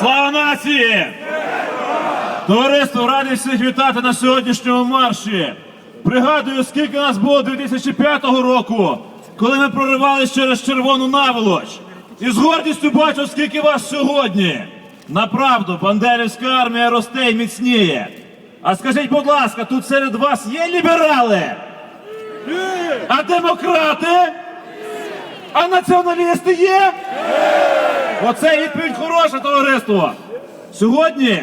Слава нації! Товариство, радий всіх вітати на сьогоднішньому марші. Пригадую, скільки нас було 2005 року, коли ми проривались через червону наволоч. І з гордістю бачу, скільки вас сьогодні. Направду, Бандерівська армія росте і міцніє. А скажіть, будь ласка, тут серед вас є ліберали? А демократи? А націоналісти є? Оце відповідь хороша, товариство. Сьогодні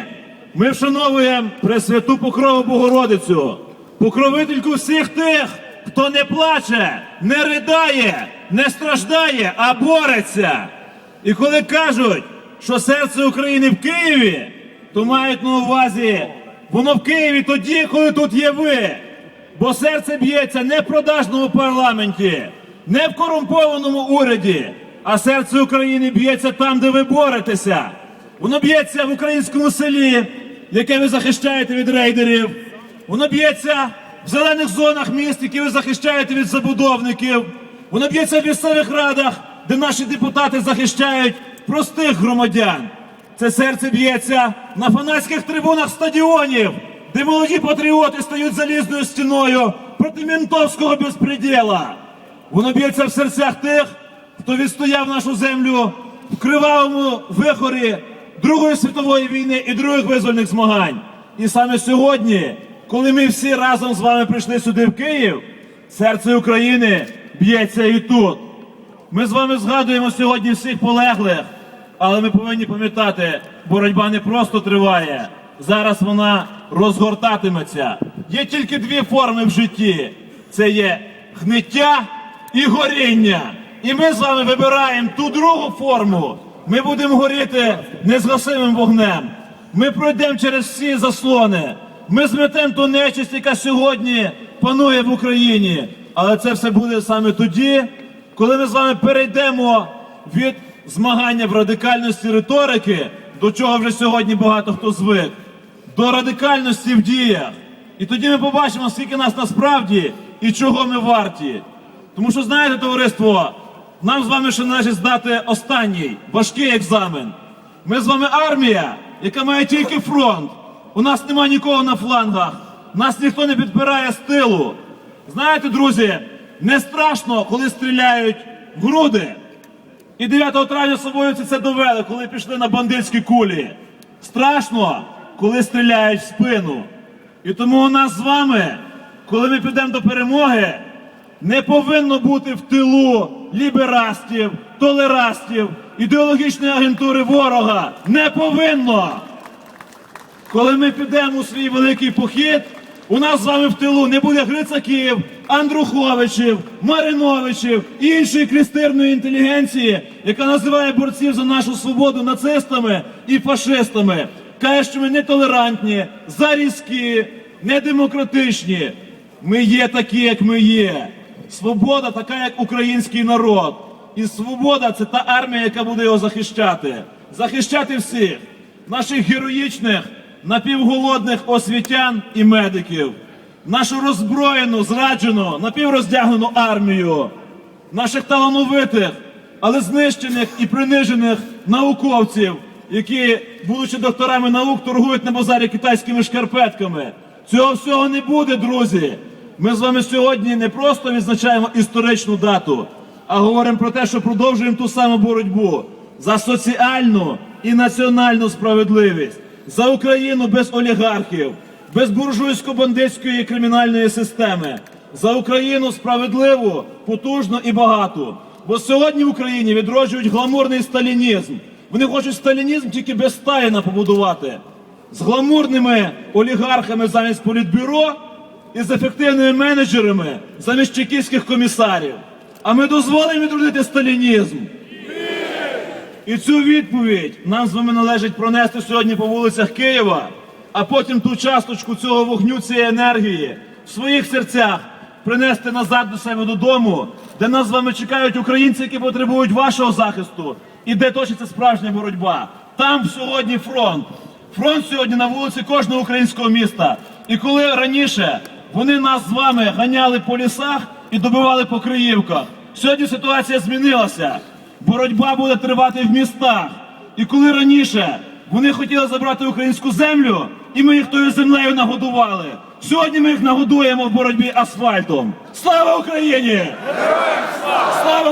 ми вшановуємо Пресвяту Покрову Богородицю, покровительку всіх тих, хто не плаче, не ридає, не страждає, а бореться. І коли кажуть, що серце України в Києві, то мають на увазі, воно в Києві тоді, коли тут є ви. Бо серце б'ється не в продажному парламенті, не в корумпованому уряді, а серце України б'ється там, де ви боретеся. Воно б'ється в українському селі, яке ви захищаєте від рейдерів. Воно б'ється в зелених зонах міст, які ви захищаєте від забудовників. Воно б'ється в місцевих радах, де наші депутати захищають простих громадян. Це серце б'ється на фанатських трибунах стадіонів, де молоді патріоти стають залізною стіною проти ментовського безпреділа. Воно б'ється в серцях тих, хто відстояв нашу землю в кривавому вихорі Другої світової війни і других визвольних змагань. І саме сьогодні, коли ми всі разом з вами прийшли сюди в Київ, серце України б'ється і тут. Ми з вами згадуємо сьогодні всіх полеглих, але ми повинні пам'ятати, боротьба не просто триває. Зараз вона розгортатиметься. Є тільки дві форми в житті: це є гниття і горіння. І ми з вами вибираємо ту другу форму. Ми будемо горіти незгасимим вогнем. Ми пройдемо через всі заслони. Ми зметемо ту нечисть, яка сьогодні панує в Україні. Але це все буде саме тоді, коли ми з вами перейдемо від змагання в радикальності риторики, до чого вже сьогодні багато хто звик, до радикальності в діях. І тоді ми побачимо, скільки нас насправді і чого ми варті. Тому що, знаєте, товариство, нам з вами ще належить здати останній важкий екзамен. Ми з вами армія, яка має тільки фронт. У нас нема нікого на флангах, нас ніхто не підпирає з тилу. Знаєте, друзі, не страшно, коли стріляють в груди. І 9 травня собою це довели, коли пішли на бандитські кулі. Страшно, коли стріляють в спину. І тому у нас з вами, коли ми підемо до перемоги, не повинно бути в тилу ліберастів, толерастів, ідеологічної агентури ворога. Не повинно. Коли ми підемо у свій великий похід, у нас з вами в тилу не буде Грицаків, Андруховичів, Мариновичів і іншої крістирної інтелігенції, яка називає борців за нашу свободу нацистами і фашистами. Каже, що ми нетолерантні, зарізкі, недемократичні. Ми є такі, як ми є. Свобода така, як український народ. І свобода це та армія, яка буде його захищати. Захищати всіх, наших героїчних, напівголодних освітян і медиків, нашу роззброєну, зраджену, напівроздягнену армію, наших талановитих, але знищених і принижених науковців, які, будучи докторами наук, торгують на базарі китайськими шкарпетками. Цього всього не буде, друзі. Ми з вами сьогодні не просто відзначаємо історичну дату, а говоримо про те, що продовжуємо ту саму боротьбу за соціальну і національну справедливість, за Україну без олігархів, без буржуйсько-бандитської кримінальної системи, за Україну справедливу, потужну і багату. Бо сьогодні в Україні відроджують гламурний сталінізм. Вони хочуть сталінізм тільки без Сталіна побудувати з гламурними олігархами замість політбюро і з ефективними менеджерами замість чекістських комісарів. А ми дозволимо відродити сталінізм. І цю відповідь нам з вами належить пронести сьогодні по вулицях Києва, а потім ту часточку цього вогню, цієї енергії в своїх серцях принести назад до себе додому, де нас з вами чекають українці, які потребують вашого захисту, і де точиться справжня боротьба. Там сьогодні фронт. Фронт сьогодні на вулиці кожного українського міста. І коли раніше вони нас з вами ганяли по лісах і добивали по Криївках. Сьогодні ситуація змінилася. Боротьба буде тривати в містах. І коли раніше вони хотіли забрати українську землю, і ми їх тою землею нагодували. Сьогодні ми їх нагодуємо в боротьбі асфальтом. Слава Україні! Слава!